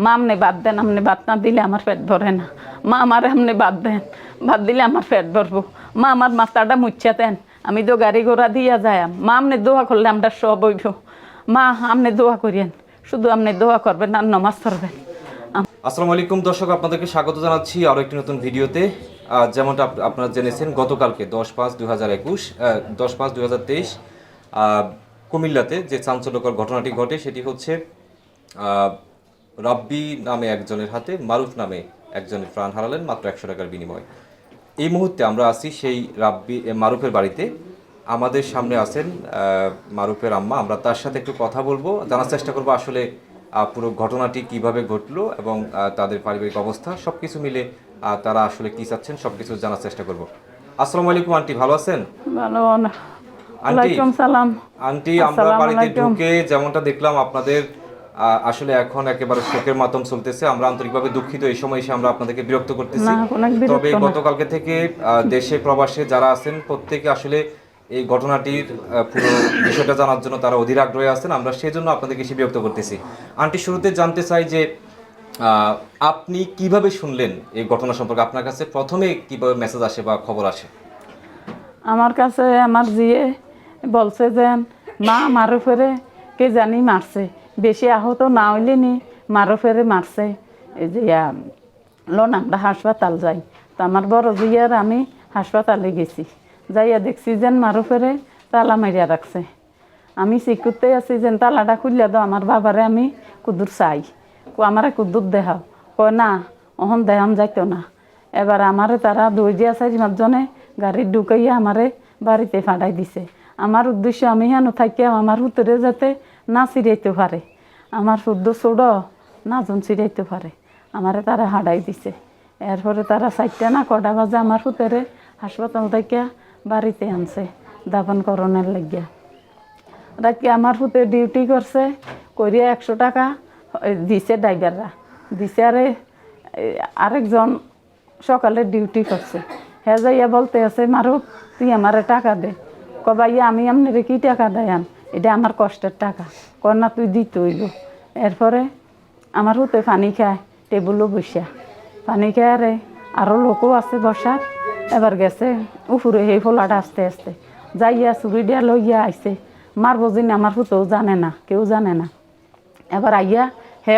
মা আপনি বাদ দেন আপনি বাদ না দিলে আমার পেট ভরে না। মা আমার আপনি বাদ দেন, বাদ দিলে আমার পেট ভরবো। মা আমার মাথাটা মুচ্ছা দেন, আমি তো গাড়ি ঘোড়া দিয়া যাই মা আপনি দোয়া করলে আমরা সব হইব। মা আপনি দোয়া করিয়েন। শুধু আপনি দোয়া করবেন আর নমাজ পড়বেন। আসসালামু আলাইকুম দর্শক, আপনাদেরকে স্বাগত জানাচ্ছি আরও একটি নতুন ভিডিওতে। যেমনটা আপ- আপনারা জেনেছেন, গতকালকে দশ পাঁচ দুই হাজার একুশ দশ পাঁচ দুই হাজার তেইশ কুমিল্লাতে যে চাঞ্চল্যকর ঘটনাটি ঘটে, সেটি হচ্ছে রাব্বি নামে একজনের হাতে মারুফ নামে একজনের প্রাণ হারালেন মাত্র একশো টাকার বিনিময়ে। এই মুহূর্তে আমরা আছি সেই রাব্বি মারুফের বাড়িতে। আমাদের সামনে আছেন মারুফের আম্মা। আমরা তার সাথে একটু কথা বলব জানার চেষ্টা করব আসলে পুরো ঘটনাটি কীভাবে ঘটলো এবং তাদের পারিবারিক অবস্থা সব কিছু মিলে তারা আসলে কি চাচ্ছেন সব কিছু জানার চেষ্টা করব। আসসালামু আলাইকুম আন্টি ভালো আছেন? ভালো সালাম। আন্টি আমরা বাড়িতে ঢুকে যেমনটা দেখলাম আপনাদের আসলে এখন একেবারে শোকের মাধ্যম চলতেছে। আমরা আন্তরিকভাবে দুঃখিত। এই সময় এসে আমরা আপনাদেরকে বিরক্ত করতেছি। তবে গতকালকে থেকে দেশে প্রবাসে যারা আছেন প্রত্যেকে আসলে এই ঘটনাটির পুরো বিষয়টা জানার জন্য তারা অধীর আগ্রহে আছেন। আমরা সেই জন্য আপনাদেরকে এসে বিরক্ত করতেছি। আন্টি শুরুতে জানতে চাই যে আপনি কীভাবে শুনলেন এই ঘটনা সম্পর্কে? আপনার কাছে প্রথমে কীভাবে মেসেজ আসে বা খবর আসে? আমার কাছে আমার জিয়ে বলছে যে মা মারো ফেরে কে জানি মারছে। বেশি আহত না হইলে নি, মারো ফেরে মারছে। এই যে লোন, আমরা হাসপাতাল যাই। তো আমার বড় জিয়ার আমি হাসপাতালে গেছি। যাইয়া দেখছি যেন মারো ফেরে তালা মারিয়া রাখছে। আমি চিকুতে আছি যেন তালাটা খুললে দাও, আমার বাবারে আমি কুদুর চাই। কো, আমারে কুদুর দেখাও। কয়, না, অহন দেহাম যাইতো না। এবার আমারে তারা দই দিয়া চারি মাঝজনে গাড়ির ঢুকাইয়া আমারে বাড়িতে ফাটাই দিছে। আমার উদ্দেশ্য আমি হেন থাকিয়া আমার হুতরে যাতে না চিরাইতে পারে। আমার শুদ্ধ না জন চিরাইতে পারে। আমারে তারা হাডাই দিছে। এরপরে তারা চারটা না কটা বাজে আমার হুতরে হাসপাতাল থেকে বাড়িতে আনছে দাপন করণের লাগিয়া। রাখি আমার হুতে ডিউটি করছে করিয়া একশো টাকা দিছে ড্রাইভাররা। দিছে আরে আরেকজন সকালে ডিউটি করছে। হে যাইয়া বলতে আছে মারু তুই আমারে টাকা দে। কবা ইয়া আমি আপনারে কি টাকা দেয়াম এটা আমার কষ্টের টাকা। না তুই দিতে এরপরে আমার হুতে পানি খায়, টেবুলও বসিয়া। পানি খায় আরে আরও লোকও আছে বসার। এবার গেছে উফুরে সেই ফোলাটা আস্তে আস্তে। যাইয়া চুরি দিয়া লইয়া আইছে। মারবো যিনি আমার হুতেও জানে না, কেউ জানে না। এবার আইয়া হে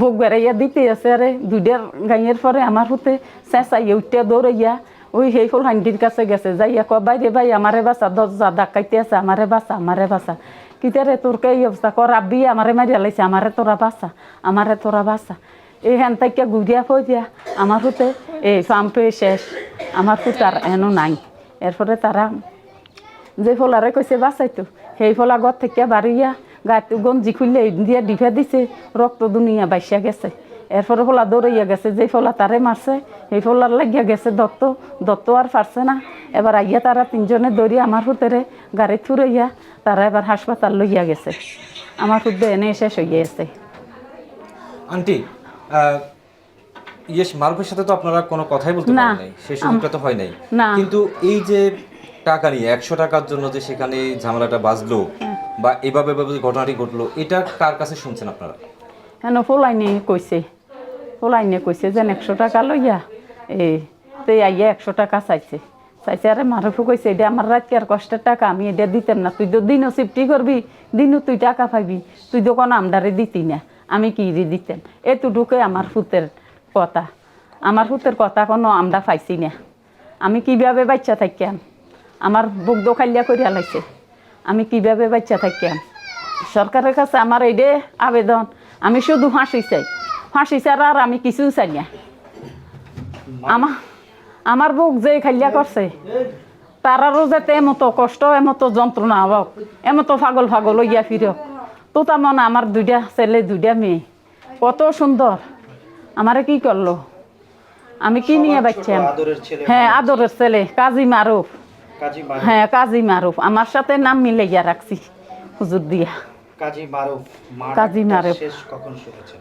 বুক বেড়াইয়া দিতে আছে আরে। দুইটার গাইয়ের পরে আমার হতে চেঁচাইয়া উঠিয়া দৌড়াইয়া ওই সেই ফুল হান্ডির কাছে গেছে, যাই যাইয়া ক বাইরে ভাই, আমারে বাসা দরজা ডাকাইতে আছে, আমারে বাসা আমারে বাসা কিতারে তোরকে এই অবস্থা? কর রাব্বি, আমারে মারিয়া লাইছে, আমারে তোরা বাসা আমারে তোরা বাসা এই হেন তাইকা ফই দিয়া, আমার হতে এই পাম্পে শেষ, আমার হুতার এনো নাই। এরপরে তারা যে ফলারে কইছে বাঁচাইতো সেই ফলা ঘর থেকে বাড়িয়া গাতে গঞ্জি খুললে দিয়া ডিফা দিছে, রক্ত দুনিয়া বাইসা গেছে। এরপরে ফলা দৌড়াইয়া গেছে যে ফলা তারে মারছে সেই ফলার লাগিয়া গেছে দত্ত দত্ত আর পারছে না। এবার আইয়া তারা তিনজনে দৌড়িয়ে আমার হুতেরে গাড়ি থুরাইয়া তারা এবার হাসপাতাল লইয়া গেছে। আমার হুদ্দে এনে শেষ হইয়া গেছে। আন্টি ইয়েস মারুফের সাথে তো আপনারা কোনো কথাই বলতে না। পারেন নাই। সেই সুযোগটা তো হয় নাই। কিন্তু এই যে টাকা নিয়ে একশো টাকার জন্য যে সেখানে ঝামেলাটা বাজলো বা এভাবে ঘটনাটি ঘটলো এটা কার কাছে শুনছেন আপনারা? হেন ফলাইনে কইছে। ফলাইনে কইছে যেন একশো টাকা লইয়া। এ, তো আইয়া একশো টাকা চাইছে। চাইছে আরে মারুফু কইছে, এটা আমার রাতকার কষ্টের টাকা, আমি এটা দিতাম না। তুই তো দিনও সিফটি করবি, দিনও তুই টাকা পাইবি। তুই তো কোনো আমদারে দিতি না। আমি কি রে দিতাম? এতটুকুই আমার ফুতের কথা। আমার ফুতের কথা কোনো আমরা পাইছি না। আমি কীভাবে বাচ্চা থাকিয়াম আমার বুক দোখাইয়া করিয়া লাইছে। আমি কীভাবে বাচ্চা থাকিয়াম সরকারের কাছে আমার এইডে আবেদন। আমি শুধু ফাঁসি চাই। ফাঁসি ছাড়া আর আমি কিছু চাই না। আমার আমার বুক যে খাইয়া করছে তার তারারও যাতে এমতো কষ্ট এমতো যন্ত্রণা হওক এমতো পাগল ফাগল হইয়া ফিরক। তো তেমন আমার দুইটা ছেলে দুইটা মেয়ে। কত সুন্দর। আমারে কি করল? আমি কি নিয়ে বাচ্চাম হ্যাঁ আদরের ছেলে কাজী মারুফ। হ্যাঁ কাজী মারুফ। আমার সাথে নাম মিলে গিয়া রাখছি হুজুর দিয়া। কাজী মারুফ কাজী মারুফ। শেষ কখন শুনেছেন?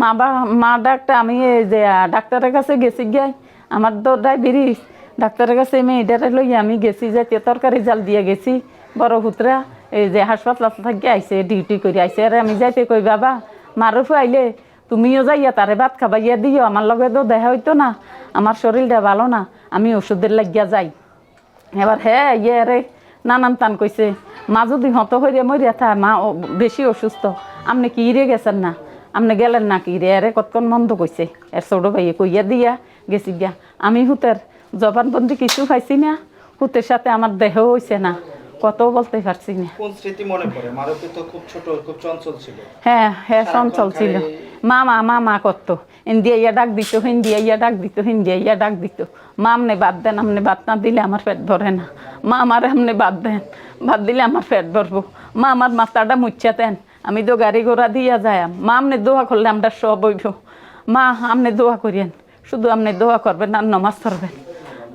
মা বা, মা ডাক্তার, আমি যে ডাক্তারের কাছে গেছি গাই আমার তো ডায়াবেটিস। ডাক্তারের কাছে মেয়েটারে লই আমি গেছি যে তরকারি জাল দিয়ে গেছি, বড় হুতরা, এই যে, হাসপাতাল থেকে আইসে ডিউটি করে আইসে আর আমি যাইতে কই, বাবা মারুফ আইলে তুমিও যাইয়া তারে ভাত খাবাইয়া দিও, আমার লগে তো দেখা হইতো না, আমার শরীরটা ভালো না, আমি ওষুধের লাগিয়া যাই। এবার হ্যাঁ ইয়ে রে, নানান টান কইছে, মা যদি হত হইরে মরিয়া থা, মা বেশি অসুস্থ আপনি কি ইরে গেছেন না? আপনি গেলেন না কি রে? আরে কতক্ষণ মন্দ কইছে? এর ছোট ভাইয়ে কইয়া দিয়া গেছি গিয়া। আমি হুতের জবানবন্দি কিছু পাইছি না হুতের সাথে আমার দেহ হইছে না কত বলতে পারছি না। কোন স্মৃতি মনে পড়ে? মারুফি তো খুব ছোট খুব চঞ্চল ছিল। হ্যাঁ হ্যাঁ চঞ্চল ছিল। মা মা মা মা করতো হিন্দি ইয়া ডাক দিত হিন্দি ইয়া ডাক দিত হিন্দি ইয়া ডাক দিত। মা আমনে বাদ দেন আমনে বাদ না দিলে আমার পেট ভরে না। মা আমার আমনে বাদ দেন বাদ দিলে আমার পেট ভরবো। মা আমার মাথাটা মুচ্ছা দেন। আমি তো গাড়ি ঘোড়া দিয়া যাই মা আমনে দোয়া করলে আমরা সব হইব। মা আমনে দোয়া করিয়েন। শুধু আমনে দোয়া করবেন আর নমাজ পড়বেন।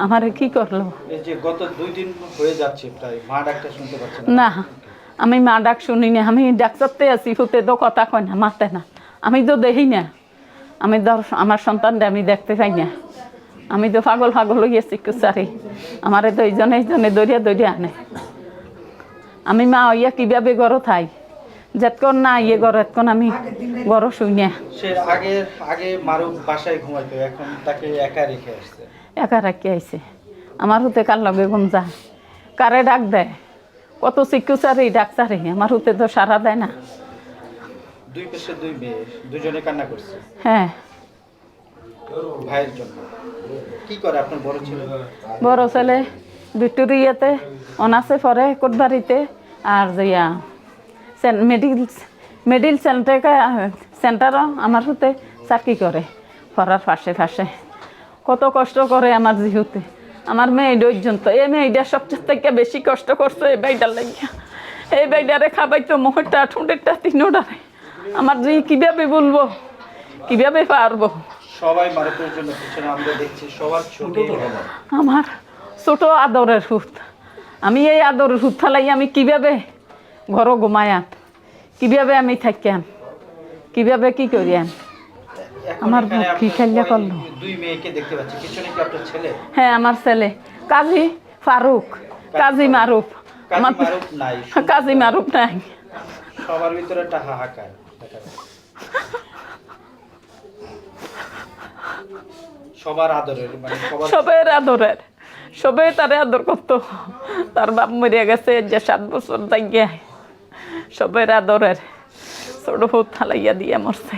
আমারে কি করল? গত দুই দিন হয়ে যাচ্ছে প্রায় মা ডাক্তার শুনতে পাচ্ছেন না। আমি মা ডাক শুনি না। আমি ডাক্তারতে আছি ফুতে তো কথা কয় না মাতে না। আমি তো দেখি না। আমি ধর আমার সন্তানটা আমি দেখতে পাই না। আমি তো পাগল পাগল হয়ে চিকিৎসারি। আমারে তো এইজনে এইজনে দরিয়া দরিয়া আনে। আমি মা ইয়া কীভাবে গড় থাই? যেতক্ষণ না ইয়ে গড় এতক্ষণ আমি গড় শুই না। সে আগে আগে বাসায় ঘুমাইতো এখন তাকে একা রেখে আসছে। একা রাখি আইছে। আমার হতে কার লগে ঘুম যায়? কারে ডাক দেয়? কত চিকিৎসারি ডাক্তারি আমার হতে তো সারা দেয় না। দুই পেশে দুই মেয়ে দুজনে কান্না করছে। হ্যাঁ। ভাইয়ের জন্য। কি করে আপনার বড় ছেলে? বড় ছেলে ভিক্টোরিয়াতে অনার্সে পড়ে কোটবাড়িতে আর যাইয়া মেডিকেল মেডিকেল সেন্টার সেন্টারও আমার হতে চাকরি করে পড়ার পাশে পাশে। কত কষ্ট করে আমার জিহুতে। আমার মেয়ে পর্যন্ত এই মেয়েটা সবচেয়ে থেকে বেশি কষ্ট করছে এই বাইটার লাগিয়া। এই বাইটারে খাবাইতো মোহরটা ঠুঁটেরটা তিনোটারে। আমার জি কীভাবে বলব কীভাবে পারব। সবাই মারুফের জন্য পিছনে আমরা দেখছি সবার চোখে আমার ছোট আদরের হুত। আমি এই আদরের হুত ফালাই আমি কীভাবে ঘর ঘুমায়াম কীভাবে আমি থাকিয়াম কীভাবে কি করিয়াম আমার কি কয়- করল? দুই মেয়েকে দেখতে পাচ্ছি। পিছনে কি আপনার ছেলে? হ্যাঁ আমার ছেলে। কাজী ফারুক। কাজী মারুফ। আমার নাই কাজী মারুফ নাই। সবার ভিতরে একটা হাহাকার সবার আদরের মানে সবার আদরের। সবে তারে আদর করতো। তার বাপ মরিয়া গেছে যে সাত বছর যাইয়া সবের আদরের। ছোট হুত থালাইয়া দিয়ে মরছে।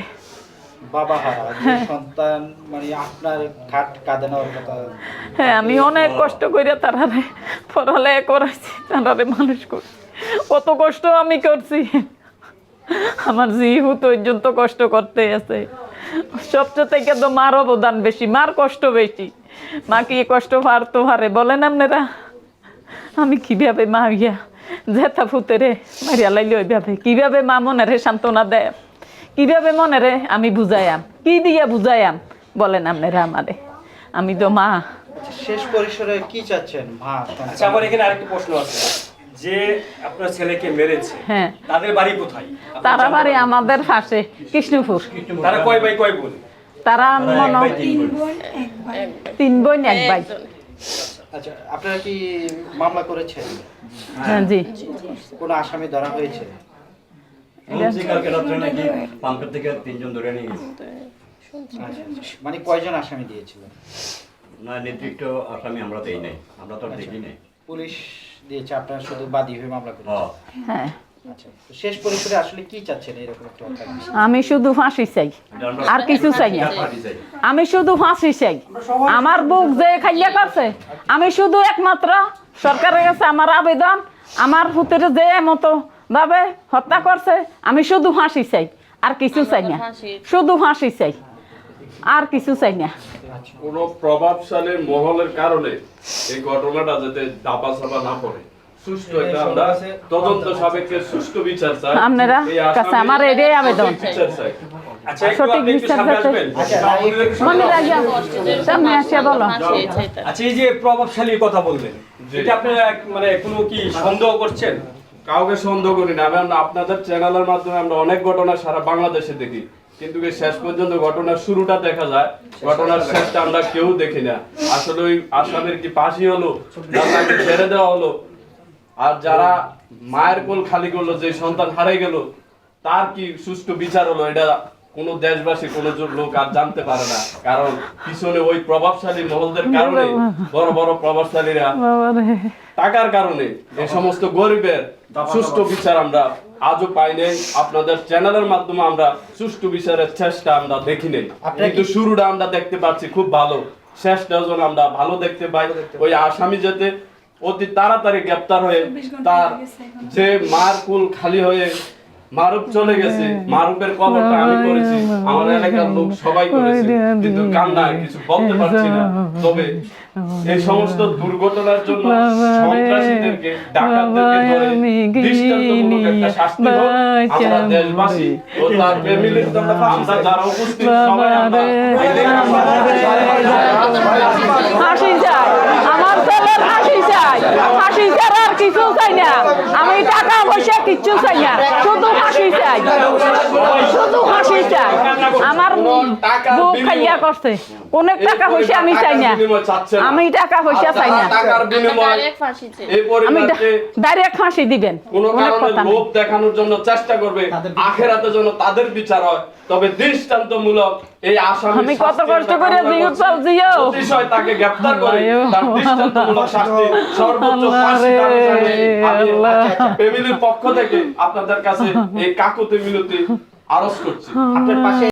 বাবা সন্তান মানে আপনার খাট কাঁদে কথা। হ্যাঁ আমি অনেক কষ্ট তারারে পড়ালেখা করাইছি তারারে মানুষ করছি কত কষ্ট আমি করছি। আমার জিহু পর্যন্ত কষ্ট করতে আছে। সবচেয়ে থেকে তো মার অবদান বেশি মার কষ্ট বেশি। মা কি কষ্ট পারতো পারে বলেন আপনারা? আমি কীভাবে মা ইয়া জেঠা ফুতেরে মারিয়া লাইলে ওইভাবে কীভাবে মা মনেরে সান্ত্বনা দেয়? কীভাবে মনেরে আমি বুঝাইয়াম কি দিয়া বুঝাইয়াম বলেন আপনারা আমারে আমি তো মা। আচ্ছা, শেষ পরিসরে কি চাচ্ছেন? মা? আচ্ছা আমার এখানে আরেকটা প্রশ্ন আছে। যে আপনার ছেলেকে মেরেছে হ্যাঁ। তাদের বাড়ি কোথায়? তারা বাড়ি আমাদের পাশে কৃষ্ণপুর। তারা কয় ভাই কয় বোন? তারা মনে তিন বোন। এক ভাই। আচ্ছা আপনারা কি মামলা করেছেন? হ্যাঁ জি। কোনো আসামি ধরা হয়েছে? কালকে রাত্রে নাকি পাম্পের থেকে তিনজন ধরে নিয়ে গেছে। আচ্ছা, আচ্ছা। মানে কয়জন আসামি দিয়েছিলেন? না নেতৃত্ব আসামি আমরা দেই নাই। আমরা তো দেখি নাই। পুলিশ দিয়েছে আপনারা শুধু বাদী হয়ে মামলা করেছেন? হ্যাঁ। হ্যাঁ। আচ্ছা শেষ পরিসরে আসলে কি চাচ্ছেন? এরকম একটা আমি শুধু ফাঁসি চাই। আর কিছু চাই না। আমি শুধু ফাঁসি চাই। আমার বুক যে খাইয়া করছে আমি শুধু একমাত্র সরকারের কাছে আমার আবেদন আমার পুত্রের যে মতো ভাবে হত্যা করছে আমি শুধু ফাঁসি চাই। আর কিছু চাই না। শুধু ফাঁসি চাই। আর কিছু চাই না। কোনো প্রভাবশালী মহলের কারণে এই ঘটনাটা যাতে দাপা চাপা না পড়ে। সুষ্ঠু তদন্ত সাপেক্ষে সুষ্ঠু বিচার চাই। আপনারা আমার এটাই আবেদন। সঠিক আচ্ছা আচ্ছা, মনে। সামনে আসিয়া বলো। আচ্ছা এই যে প্রভাবশালীর কথা বললেন এটা আপনারা মানে কোনো কি সন্দেহ করছেন? কাউকে সন্দেহ করি না। আমরা আপনাদের চ্যানেলের মাধ্যমে আমরা অনেক ঘটনা সারা বাংলাদেশে দেখি। কিন্তু শেষ পর্যন্ত ঘটনার শুরুটা দেখা যায়? ঘটনার শেষটা আমরা কেউ দেখি না। আসলে ওই আসামের কি পাশি হলো? ছেড়ে দেওয়া হলো? আর যারা মায়ের কোল খালি করল যে সন্তান হারিয়ে গেল তার কি সুষ্ঠু বিচার হলো? এটা কোন দেশবাসী কোন লোক আর জানতে পারে না। কারণ পিছনে ওই প্রভাবশালী মহলদের কারণে বড় বড় প্রভাবশালীরা টাকার কারণে এই সমস্ত গরিবের সুষ্ঠু বিচার আমরা আজও পাই নাই। আপনাদের চ্যানেলের মাধ্যমে আমরা সুষ্ঠু বিচারের চেষ্টা আমরা দেখি নাই। কিন্তু শুরুটা আমরা দেখতে পাচ্ছি খুব ভালো। শেষটা যেন আমরা ভালো দেখতে পাই। ওই আসামি যাতে অতি তাড়াতাড়ি গ্রেপ্তার হয়ে তার যে মার কুল খালি হয়ে মারুপ চলে গেছে। মারুপের কবরটা আমি করেছি। আমার এলাকার লোক সবাই করেছে। কিন্তু কান্না কিছু বলতে পারছি না। তবে এই সমস্ত দুর্ঘটনার জন্য সন্ত্রাসীদেরকে ডাকাতদেরকে ধরে দৃষ্টান্তমূলক একটা শাস্তি হোক। আমরা দেশবাসী ও তার ফ্যামিলির আমরা যারা উপস্থিত সবাই আমরা হাসি চাই আমার ছেলের হাসি চাই হাসি ছাড়া আর কিছু চাই না আমি টাকা পয়সা কিচ্ছু চাই না শুধু হাসি চাই শুধু হাসি চাই আমার বুক খাইয়া করছে অনেক টাকা পয়সা আমি চাই না। আমি টাকা পয়সা চাই না। টাকার বিনিময়ে এই আমি ডাইরেক্ট ফাঁসি দিবেন। অনেক কথা। লোভ দেখানোর জন্য চেষ্টা করবে। আখেরাতে যেন তাদের বিচার হয়। তবে দৃষ্টান্তমূলক এই আসামি আমি কত কষ্ট করে জিও চালছিও অতিশয় তাকে গ্রেফতার করে। তার দৃষ্টান্তমূলক শাস্তি সর্বোচ্চ ফাঁসি রে, দাবি জানিয়ে আমি আল্লাহ। ফ্যামিলির পক্ষ থেকে আপনাদের কাছে এই কাকুতি মিনতি আরজ করছি। আপনার পাশে